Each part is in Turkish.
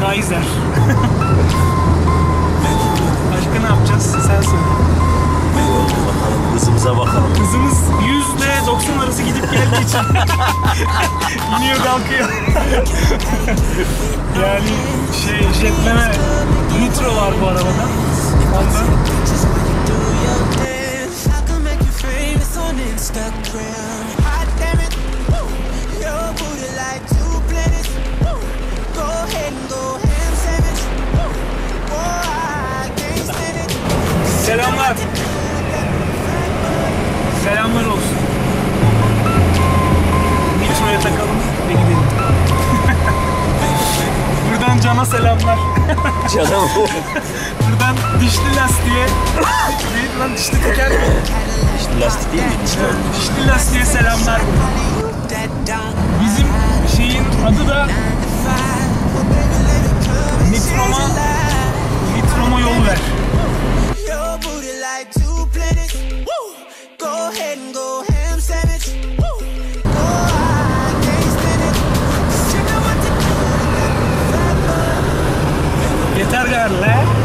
Geyser. इधर कर ले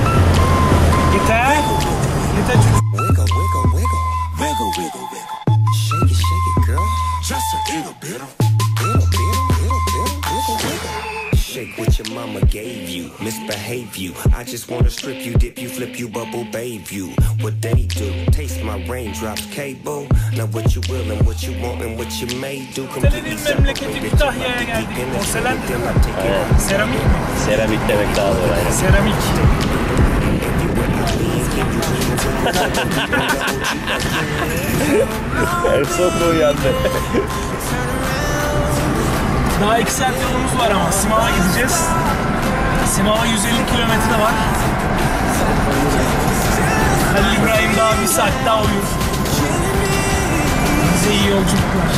what your mama gave you, misbehave you. I just wanna strip you, dip you, flip you, bubble bathe you. What they do, taste my raindrops, cable. Now what you will and what you want and what you may do. Completely Senin memleketi separated. Kütahya'ya Deep geldik. in the Porselen them, I take it Aynen. Seramik mi? Seramik demek daha doğru aynen. Seramik. En son uyandı. Daha 2 saat yolumuz var ama Simav'a gideceğiz. Simav'a 150 kilometre var. Halil İbrahim daha bir saat daha uyur. Bize iyi yolculuklar.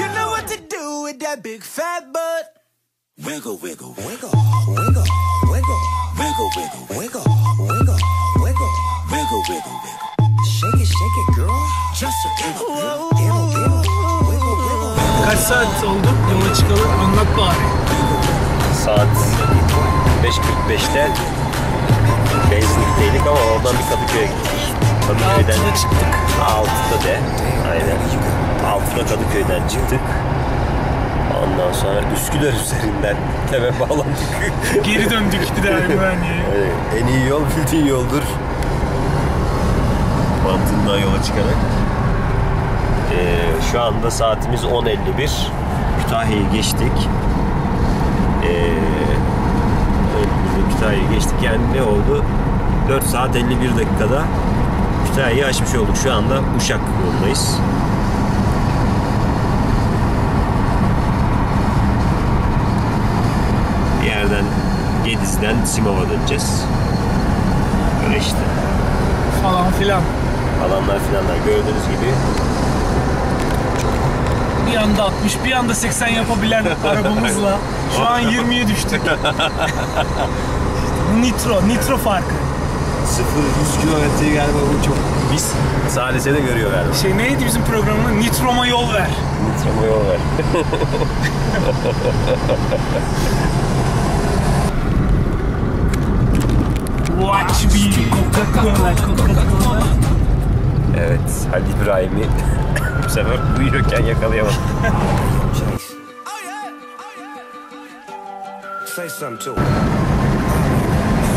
You know what to do with that big fat butt. Wiggle, wiggle, wiggle, wiggle, wiggle, wiggle, wiggle, wiggle, wiggle, wiggle, wiggle, wiggle, wiggle. Shake it, shake it, girl. Kaç saat oldu yola çıkalı anlat bari. Saat 5.45'te benzinlikteydik ama oradan bir Kadıköy'e gittik. Kadıköy'den Altıda çıktık. 6'da de. Aynen. 6'da Kadıköy'den çıktık. Ondan sonra Üsküdar üzerinden teme bağlandık. Geri döndük bir daha. Evet, en iyi yol bildiğin yoldur. Mantığından yola çıkarak. Ee, şu anda saatimiz 10.51. Kütahya'yı geçtik. Ee, 10.51'de Kütahya'yı geçtik. Yani ne oldu? 4 saat 51 dakikada Kütahya'yı aşmış olduk. Şu anda Uşak yolundayız. Bir yerden Gediz'den Simav'a döneceğiz. Öyle işte. Falan filan. Alanlar filanlar gördüğünüz gibi Bir anda 60, bir anda 80 yapabilen arabamızla şu an 20'ye düştük. nitro, nitro farkı. 0-100 kilometreyi galiba bu çok biz Salise'de görüyor galiba. Şey neydi bizim programın? Nitroma yol ver. Nitroma yol ver. Watch me, Coca-Cola, Coca-Cola. Evet Halil İbrahim'i bu sefer uyuyorken yakalayamadım. Say something to.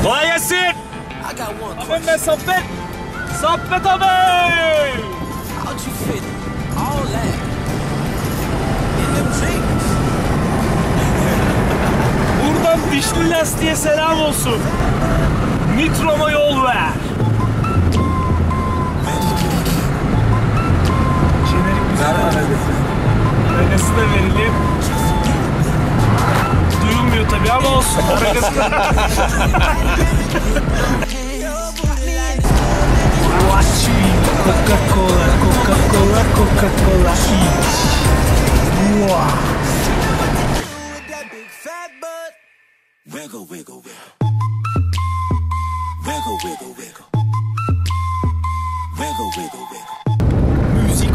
Kolay gelsin. I got one Abi ben sohbet. Sohbet abi. How'd you fit all that in them jeans? Buradan dişli lastiğe selam olsun. Nitroma yol ver. Paragası da verilip duyulmuyor tabii ama olsun. Da... Coca-Cola, Coca-Cola, Coca-Cola. Wiggle, wiggle, wiggle. Wiggle, wiggle, wiggle. Wiggle, wiggle, wiggle.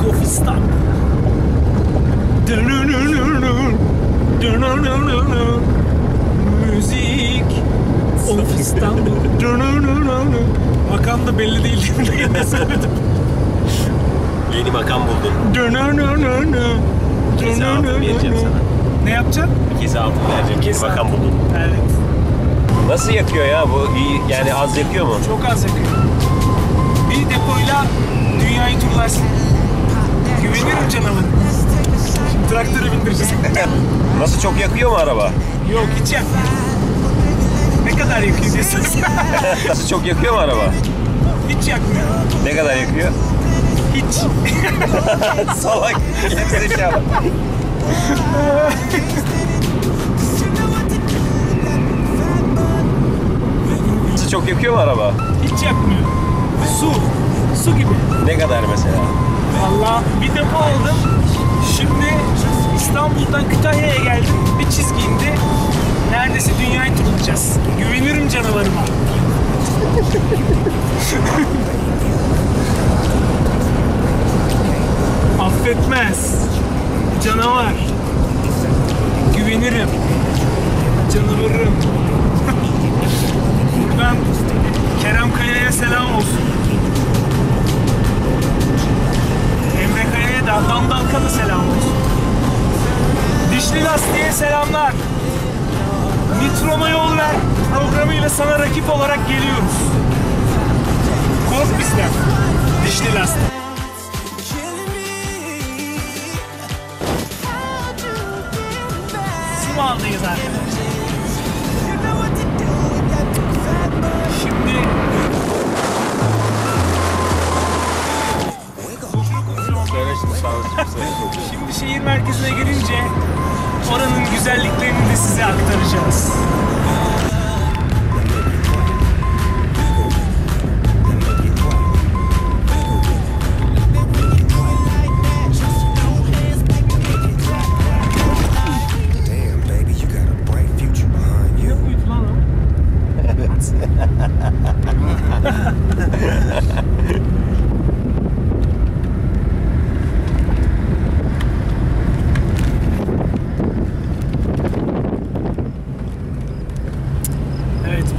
Müzik of İstanbul. Müzik of İstanbul. Makam da belli değil mi? Ne söyledim? Yeni makam buldum. Dönönönönön. Kese altın vereceğim sana. Ne yapacaksın? Kese altın vereceğim. Yeni Kese makam buldum. Evet. Nasıl yakıyor ya bu? iyi yani az yakıyor mu? Çok az yakıyor. Bir depoyla dünyayı turlarsın. Güvenirim canavarı. Şimdi traktörü bindireceğiz. Nasıl çok yakıyor mu araba? Yok hiç yakmıyor. Ne kadar yakıyor diyorsunuz? Nasıl çok yakıyor mu araba? hiç yakmıyor. Ne kadar yakıyor? Hiç. Salak. Gerizekalı. Nasıl çok yakıyor mu araba? Hiç yakmıyor. Su. Su gibi. Ne kadar mesela? Valla bir depo aldım. Şimdi İstanbul'dan Kütahya'ya geldim. Bir çizgi indi. Neredeyse dünyayı turlayacağız. Güvenirim canavarıma. Affetmez. Canavar. Güvenirim. Canavarım. Buradan Kerem Kaya'ya selam olsun. Emre Kaya'ya da Adnan Dalka da selam olsun. Dişli Lastiğe selamlar. Nitroma yol ver programıyla sana rakip olarak geliyoruz.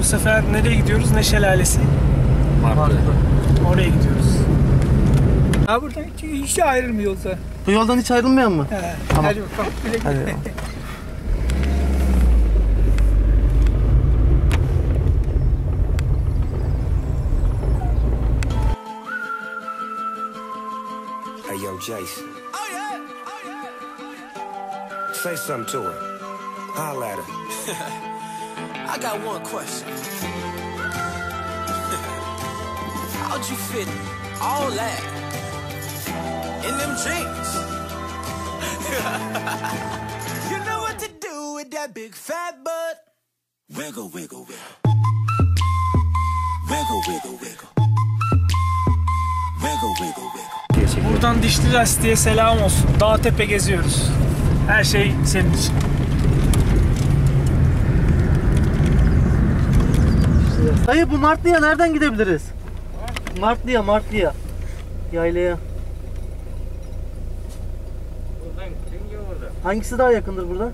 Sefer nereye gidiyoruz? Ne şelalesi? Oraya gidiyoruz. Ha buradan hiç, hiç ayrılmıyorsa. Bu yoldan hiç ayrılmayan mı? He. Hadi bakalım. Güle güle. Hey, yo, Jason. Oh yeah. Oh yeah. Say something to her. Holla at her. I got one question. How'd you fit all that in them jeans? you know what to do with that big fat butt. Wiggle, wiggle, wiggle. Wiggle, wiggle, wiggle. Wiggle, wiggle, wiggle. Buradan dişli lastiğe selam olsun. Dağ tepe geziyoruz. Her şey senin için. Dayı bu Martlı'ya nereden gidebiliriz? Martlı'ya, Martlı'ya. Yaylaya. Hangisi daha yakındır buradan?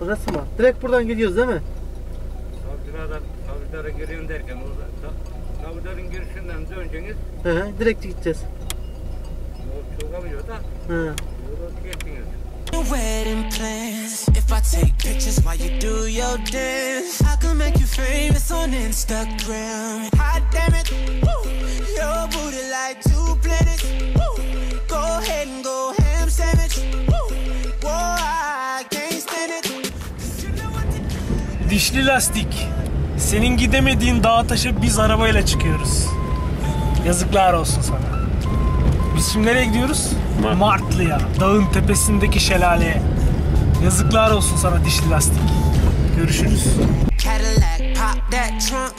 Burası mı? Direkt buradan gidiyoruz değil mi? Savcılardan, savcılara giriyorum derken orada sa- savcıların girişinden döneceğiniz hı, direkt gideceğiz. yol çıkamıyor da Hı. Wedding plans. If I take pictures while you do your dance, I can make you famous on Instagram. Hot damn it, woo. your booty like two planets. Woo. Go ahead and go ham sandwich. Woo. Whoa, I can't stand it. Dişli lastik. Senin gidemediğin dağa taşa biz arabayla çıkıyoruz. Yazıklar olsun sana. Biz şimdi nereye gidiyoruz? Mart- Martlı'ya. Dağın tepesindeki şelaleye. Yazıklar olsun sana dişli lastik. Görüşürüz. Cadillac, pop that trunk.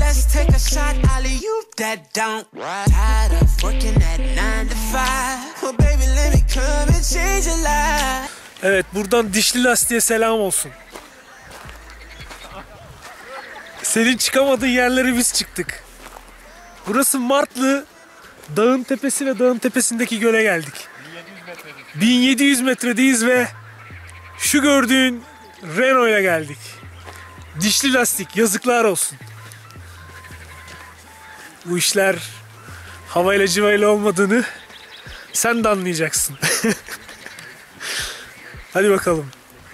Let's take a shot, Ollie, you that don't. Tired of working at nine to five. Well, baby, let me come and change your life. Evet buradan dişli lastiğe selam olsun. Senin çıkamadığın yerlere biz çıktık. Burası Martlı. Dağın tepesi ve dağın tepesindeki göle geldik. 1700 metredeyiz ve şu gördüğün Renault'ya geldik. Dişli lastik yazıklar olsun. Bu işler havayla civayla olmadığını sen de anlayacaksın. Hadi bakalım.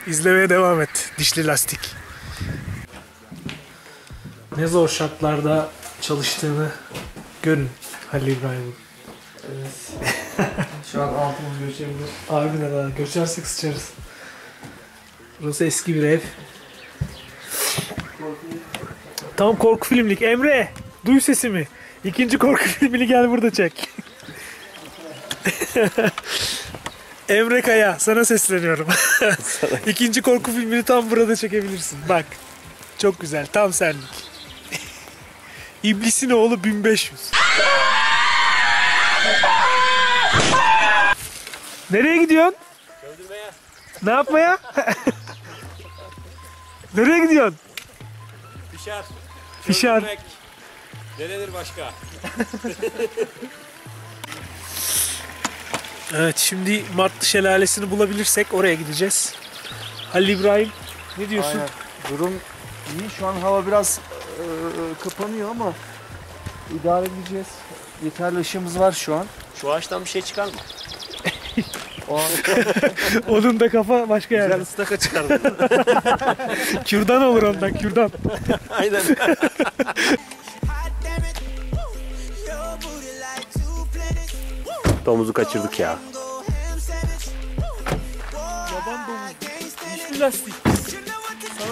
İzlemeye devam et. Dişli lastik. Ne zor şartlarda çalıştığını görün Halil İbrahim'in. Şu an altımız göçebilir. Harbiden ha. Göçersek sıçarız. Burası eski bir ev. Tam korku filmlik. Emre! Duy sesimi. İkinci korku filmini gel burada çek. Emre Kaya sana sesleniyorum. İkinci korku filmini tam burada çekebilirsin. Bak. Çok güzel. Tam senlik. İblisin oğlu 1500. Nereye gidiyorsun? Ne yapmaya? Nereye gidiyorsun? Fişer. Fişer. Neredir başka? Evet şimdi Martlı Şelalesi'ni bulabilirsek oraya gideceğiz. Halil İbrahim ne diyorsun? Aynen. Durum iyi. Şu an hava biraz kapanıyor ama idare edeceğiz. Yeterli ışığımız var şu an. Şu ağaçtan bir şey çıkar mı? O an Onun da kafa başka güzel yerde. ıstaka çıkardı. Kürdan olur ondan kürdan. Aynen. Domuzu kaçırdık ya. Yaban it. Dişli lastik.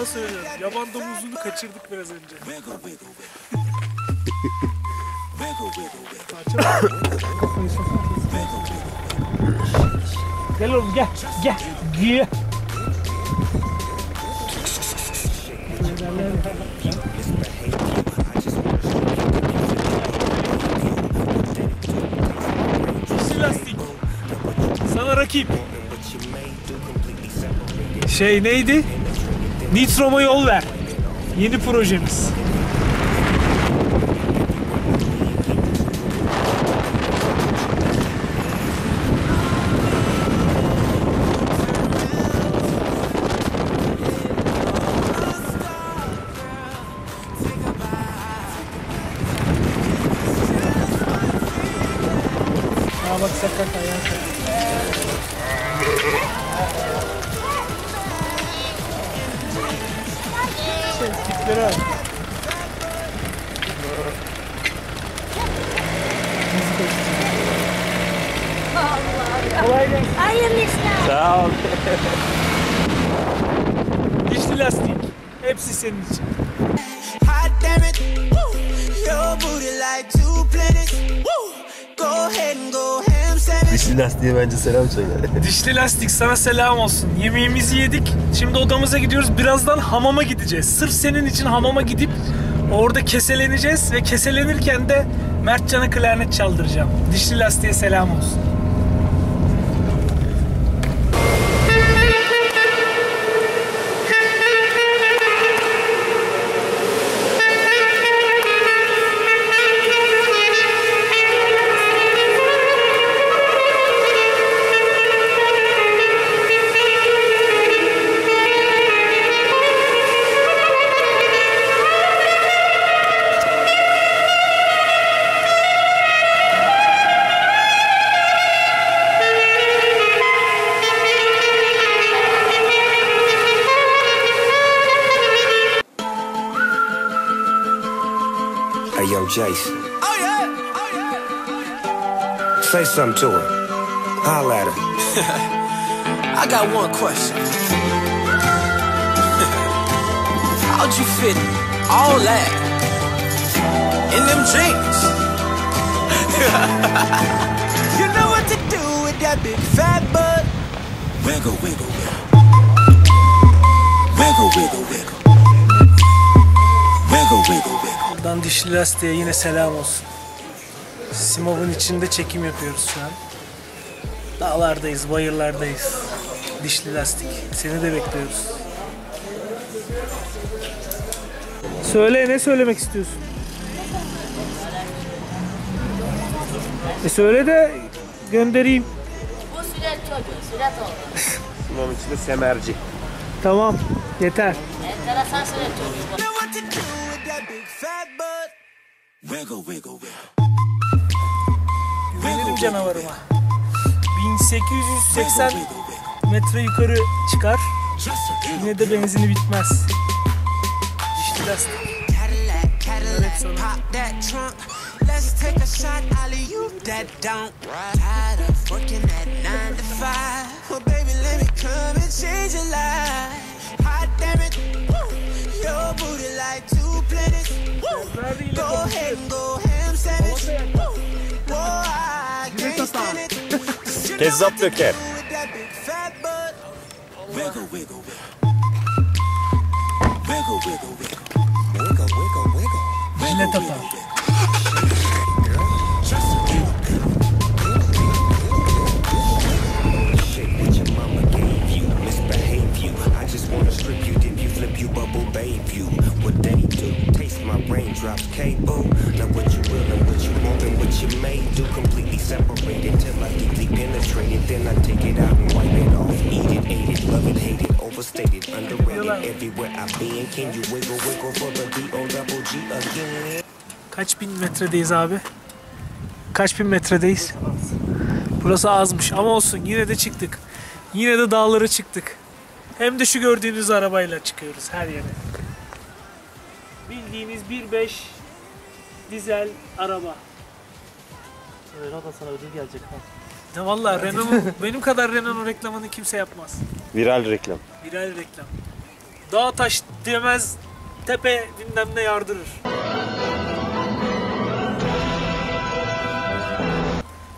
Sana söylüyorum. Yaban domuzunu kaçırdık biraz önce. Gel oğlum gel. Gel. Gel. Sana rakip. Şey neydi? Nitroma yol ver. Yeni projemiz. Hayırlı işler. Sağ ol. Dişli lastik. Hepsi senin için. Hot damn it. Woo. Your booty like two planets. Woo. Go ahead and go ham sandwich. Dişli lastiğe bence selam söyle. Dişli lastik sana selam olsun. Yemeğimizi yedik. Şimdi odamıza gidiyoruz. Birazdan hamama gideceğiz. Sırf senin için hamama gidip orada keseleneceğiz ve keselenirken de Mertcan'a klarnet çaldıracağım. Dişli lastiğe selam olsun. Hey, yo, Jason, Oh yeah. Oh yeah. say something to her. Holla at her. I got one question. How'd you fit all that in them jeans? you know what to do with that big fat butt. Wiggle, wiggle, Wiggle, wiggle, wiggle. Wiggle, wiggle, wiggle. Buradan dişli lastiğe yine selam olsun. Simov'un içinde çekim yapıyoruz şu an. Dağlardayız, bayırlardayız. Dişli lastik. Seni de bekliyoruz. Söyle ne söylemek istiyorsun? E söyle de göndereyim. Bu süre çocuğu, süre oldu. Bunun içinde semerci. Tamam, yeter. Enteresan süre çocuğu. That big fat butt. Wiggle, wiggle, wiggle. Benim canavarıma. 1880 metre yukarı çıkar. Yine de benzini bitmez. Dişli lastik. Trunk. Let's take a shot, alley you that don't. Tired of working at nine to five. Well, baby, let me come and change your life. Go ahead and go ham sandwich. Woo. Whoa, I can't stand it. 'Cause you know Kezzap what to döker. do with that big fat butt. Wiggle, wiggle, wiggle. Wiggle, wiggle, wiggle. Wiggle, wiggle, wiggle. Raindrops, cable. Now what you will and what you want and what you may do. Completely separated till I deeply penetrate it. Then I take it out and wipe it off. Eat it, ate it, love it, hate it, overstated, underrated. Everywhere I've been, can you wiggle, wiggle for the D-O double G again? Kaç bin metredeyiz abi? Kaç bin metredeyiz? Burası azmış ama olsun yine de çıktık. Yine de dağlara çıktık. Hem de şu gördüğünüz arabayla çıkıyoruz her yere. Bildiğiniz 1.5 dizel araba. Öyle da sana ödül gelecek ha. Ne valla Renault'un benim kadar Renault'un reklamını kimse yapmaz. Viral reklam. Viral reklam. Dağ taş demez, tepe bilmem ne yardırır.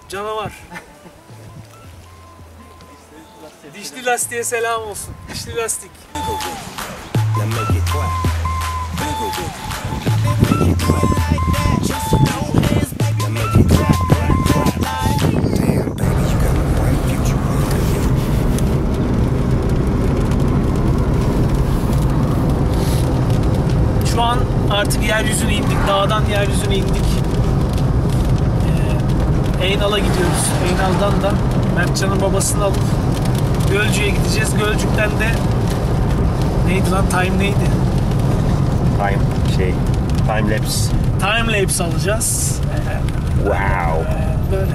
Canavar. Dişli lastiğe selam olsun. Dişli lastik. Artık yeryüzüne indik. Dağdan yeryüzüne indik. Ee, Eynal'a gidiyoruz. Eynal'dan da Mertcan'ın babasını alıp Gölcük'e gideceğiz. Gölcük'ten de neydi lan? Time neydi? Time şey. Time lapse. Time lapse alacağız. Ee, Wow. böyle.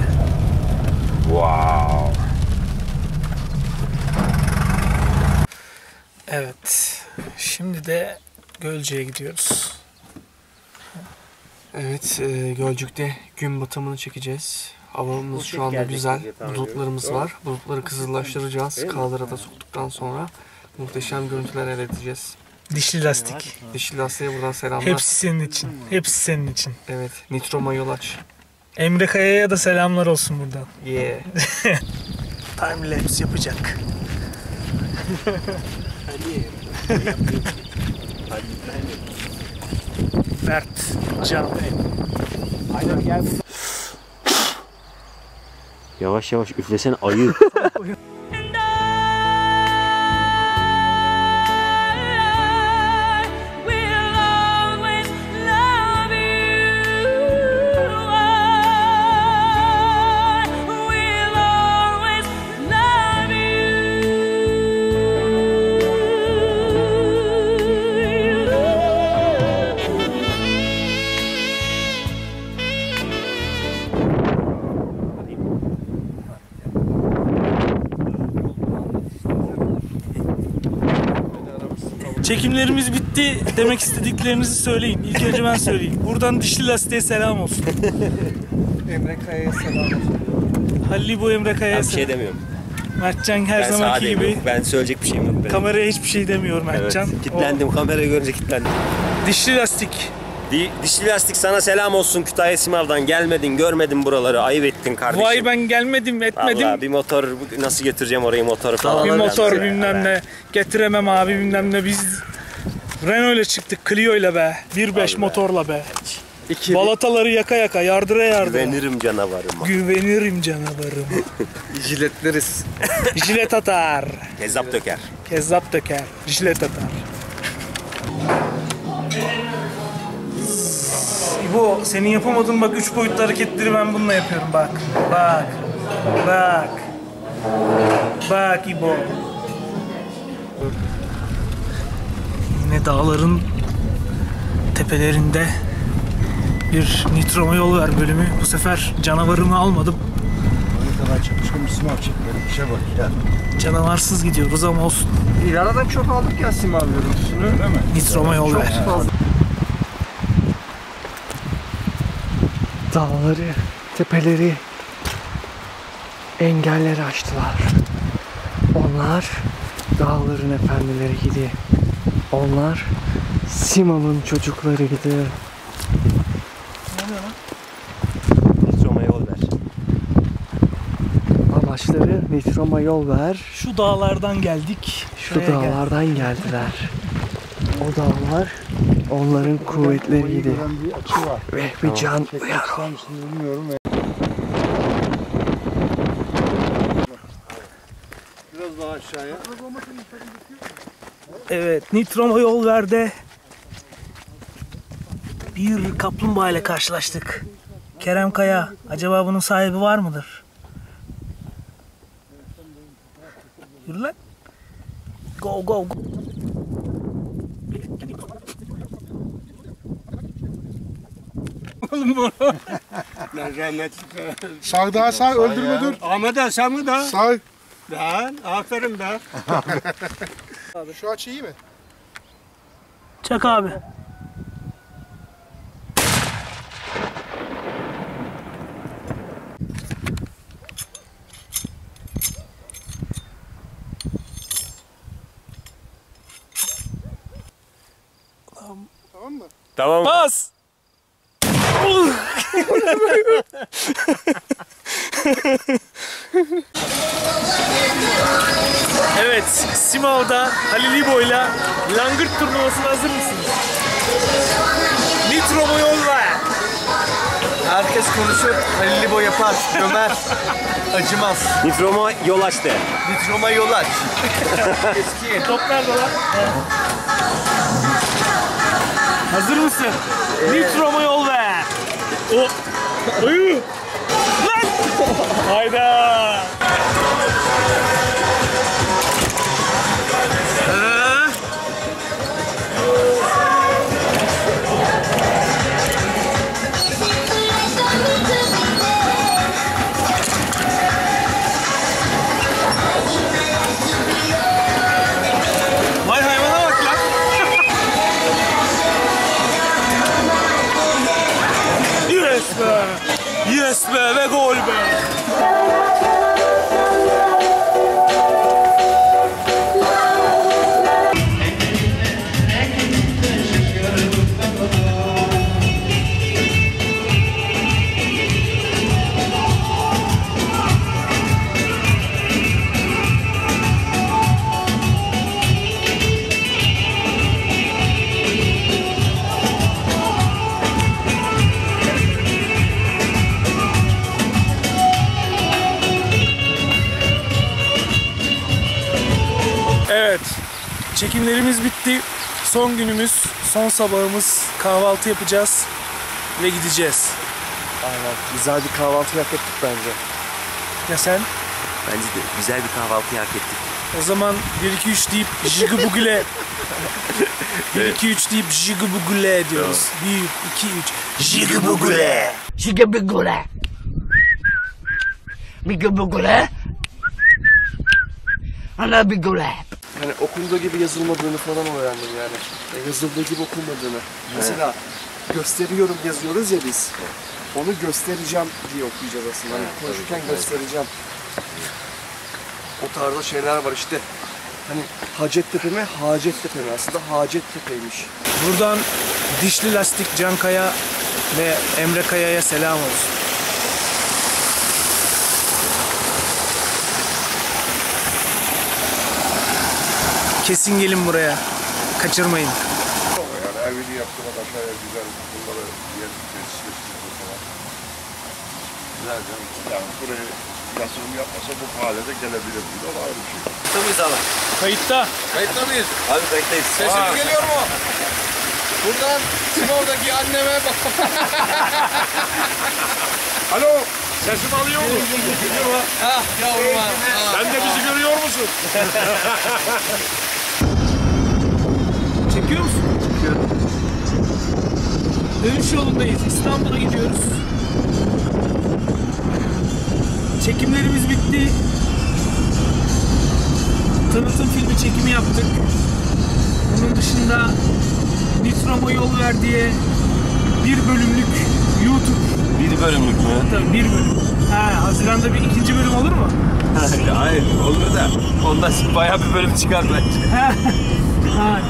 Wow. Evet. Şimdi de Gölcük'e gidiyoruz. Evet, e, Gölcük'te gün batımını çekeceğiz. Havamız şu anda güzel. Bulutlarımız var. Bulutları kızıllaştıracağız. Mi? Kaldırada soktuktan sonra muhteşem görüntüler elde edeceğiz. Dişli lastik. Dişli lastiğe buradan selamlar. Hepsi senin için. Hepsi senin için. Evet, Nitro Mayolaç. Emre Kaya'ya da selamlar olsun buradan. Yeah. Time lapse yapacak. Mert, Can. Yavaş yavaş üflesene ayı. bitti demek istediklerinizi söyleyin. İlk önce ben söyleyeyim. Buradan dişli lastiğe selam olsun. Emre Kaya'ya selamlar. Halil bu Emre Kaya'ya Ben bir şey selam. demiyorum. Mertcan her Ben zamanki sadeyim. gibi Yok. Ben söyleyecek bir şeyim yok. benim. kameraya hiçbir şey demiyor Evet. Mertcan. Kitlendim. Kamerayı görünce kitlendim. O dişli lastik. Di, dişli lastik sana selam olsun Kütahya Simav'dan. Gelmedin, görmedin buraları. Ayıp ettin kardeşim. Vay ben gelmedim etmedim. Vallahi bir motor nasıl getireceğim orayı motoru falan. bir motor bilmem ne getiremem abi bilmem ne biz Renault ile çıktık Clio ile be. 1.5 motorla be. İki Balataları yaka yaka yardıra yardıra. güvenirim canavarıma. Güvenirim canavarıma. Jiletleriz. Jilet atar. Kezzap döker. Kezzap döker. Jilet atar. İbo senin yapamadığın bak üç boyutlu hareketleri ben bununla yapıyorum bak. Bak. Bak. Bak İbo. Yine dağların tepelerinde bir nitroma yol ver bölümü. Bu sefer canavarımı almadım. Bir simav çekmedim. İşe bak ya. Canavarsız gidiyoruz ama olsun. İlaradan çok aldık ya simav görüntüsünü. Değil mi? Nitroma yol Çok ver. fazla. Dağları, tepeleri, engelleri aştılar. Onlar dağların efendileriydi. Onlar Simav'ın çocuklarıydı. Nitroma yol ver. Amaçları Nitrom'a yol ver. Şu dağlardan geldik. Şu Şuraya gel. dağlardan geldiler. O dağlar onların kuvvetleriydi. Ve bir can uyar. Biraz daha aşağıya. Evet, Nitroma yol verdi. Bir kaplumbağa ile karşılaştık. Kerem Kaya, acaba bunun sahibi var mıdır? Yürü lan. Go go go. Lan rahmetli. Sağ daha sağ öldürme dur. Ahmet sen mi da? Sağ. Lan aferin be. Şu açı iyi mi? Çak abi. Tamam mı? Tamam. Bas. evet, Simav'da Halil İbo'yla Langırt turnuvasına hazır mısınız? Nitro yol ver. Herkes konuşur, Halil İbo yapar, Ömer acımaz. Nitroma yol aç de. Nitroma yol aç. Eski. Top nerede lan? Hazır mısın? Nitro yol ver. O. Ayı. Hayda. Yes be ve gol be. Son günümüz, son sabahımız. Kahvaltı yapacağız ve gideceğiz. Aynen. Güzel bir kahvaltı hak ettik bence. Ya sen? Bence de güzel bir kahvaltı hak ettik. O zaman 1 2 3 deyip jigubugule 1 2 3 deyip jigubugule diyoruz. 1 2 3 jigubugule. Jigabigule. Bigabugule. Yani okulda gibi yazılmadığını falan öğrendim yani. E, yazıldığı gibi okunmadığını. Mesela gösteriyorum yazıyoruz ya biz. Onu göstereceğim diye okuyacağız aslında. Hani konuşurken göstereceğim. O tarzda şeyler var işte. Hani Hacettepe mi? Hacettepe mi? Aslında Hacettepe'ymiş. Buradan Dişli Lastik Can Kaya ve Emre Kaya'ya selam olsun. Kesin gelin buraya. Kaçırmayın. evini yaptırmak aşağıya güzel bunları yer tesis ettirmek falan. Güzel canım. Yani buraya yatırım yapmasa bu hale de gelebilir. Bu da ayrı bir şey. Kayıtta mıyız abi? Kayıtta. Kayıtta mıyız? Abi kayıttayız. Sesim geliyor mu? Buradan Sinov'daki anneme bak. Alo. Sesim alıyor mu? ah yavrum ha. Sen de bizi görüyor musun? Çekiyor musun? Çekiyorum. Dönüş yolundayız. İstanbul'a gidiyoruz. Çekimlerimiz bitti. Tanıtım filmi çekimi yaptık. Bunun dışında Nitroma yol ver diye bir bölümlük YouTube Bir bölümlük mü? Tabii bir bölüm. Ha, Haziran'da bir ikinci bölüm olur mu? Hayır olur da ondan sonra bayağı bir bölüm çıkar bence.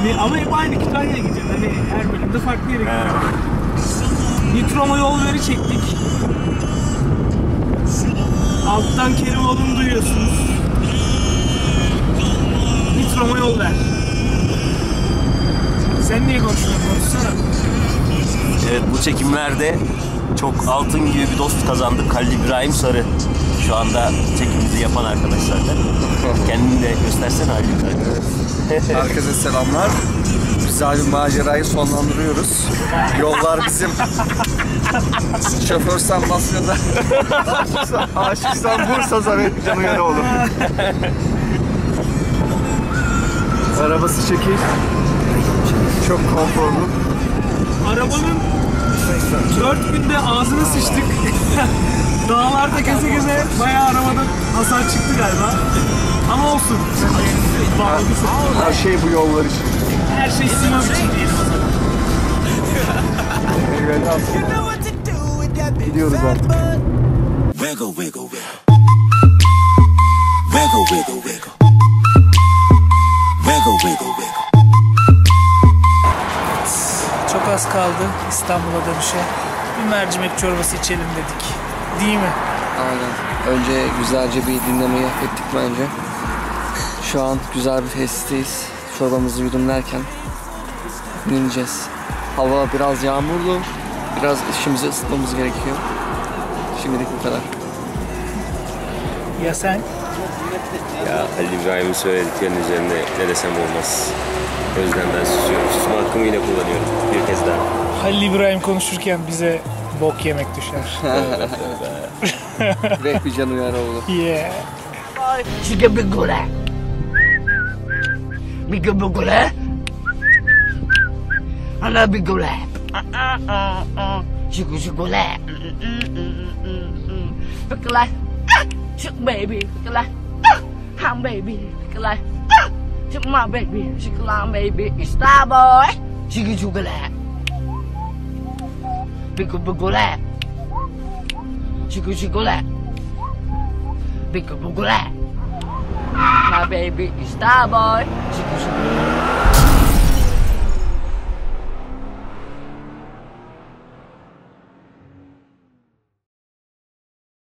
ne, ama hep aynı Kütahya'ya gideceğiz. Hani her bölümde farklı yere gideceğiz. Nitroma yol veri çektik. Alttan Kerimoğlu'nu duyuyorsunuz. Nitroma yol ver. Sen niye konuşuyorsun? Konuşsana. Evet bu çekimlerde çok altın gibi bir dost kazandık. Halil İbrahim Sarı şu anda yapan arkadaşlardan. Kendini de göstersene İbrahim. Herkese selamlar. Güzel bir macerayı sonlandırıyoruz. Yollar bizim. Şoförsen Masya'da. Aşıksan Bursa Zavet Canı yere olur. Arabası çekil. Çok konforlu. Arabanın dört günde ağzını sıçtık. Dağlarda geze geze bayağı arabadan hasar çıktı galiba. Ama olsun. Her şey bu yollar için. Her şey sinema için diyelim o zaman. Gidiyoruz artık. Wiggle, wiggle, wiggle. Wiggle, wiggle, wiggle. Wiggle, wiggle, wiggle. Az kaldı İstanbul'a dönüşe. Bir mercimek çorbası içelim dedik. Değil mi? Aynen. Önce güzelce bir dinlemeyi hak ettik bence. Şu an güzel bir testisteyiz. Çorbamızı yudumlarken ineceğiz. Hava biraz yağmurlu. Biraz işimizi ısıtmamız gerekiyor. Şimdilik bu kadar. Ya sen? Ya Halil İbrahim'in söylediklerinin üzerine ne desem olmaz. O yüzden ben susuyorum. Susma hakkımı yine kullanıyorum. Bir kez daha. Halil İbrahim konuşurken bize bok yemek düşer. Direkt bir can uyarı oldu. yeah. Chicken bigule. Bigule bigule. Ana bigule. Chicken chigule. Bigule. Chick baby. Bigule. Ham baby. Bigule. Took my baby, chocolate baby, it's star boy, chicken chocolate. Pico chocolate. Chico chocolate. Pico. My baby is star boy, chicken.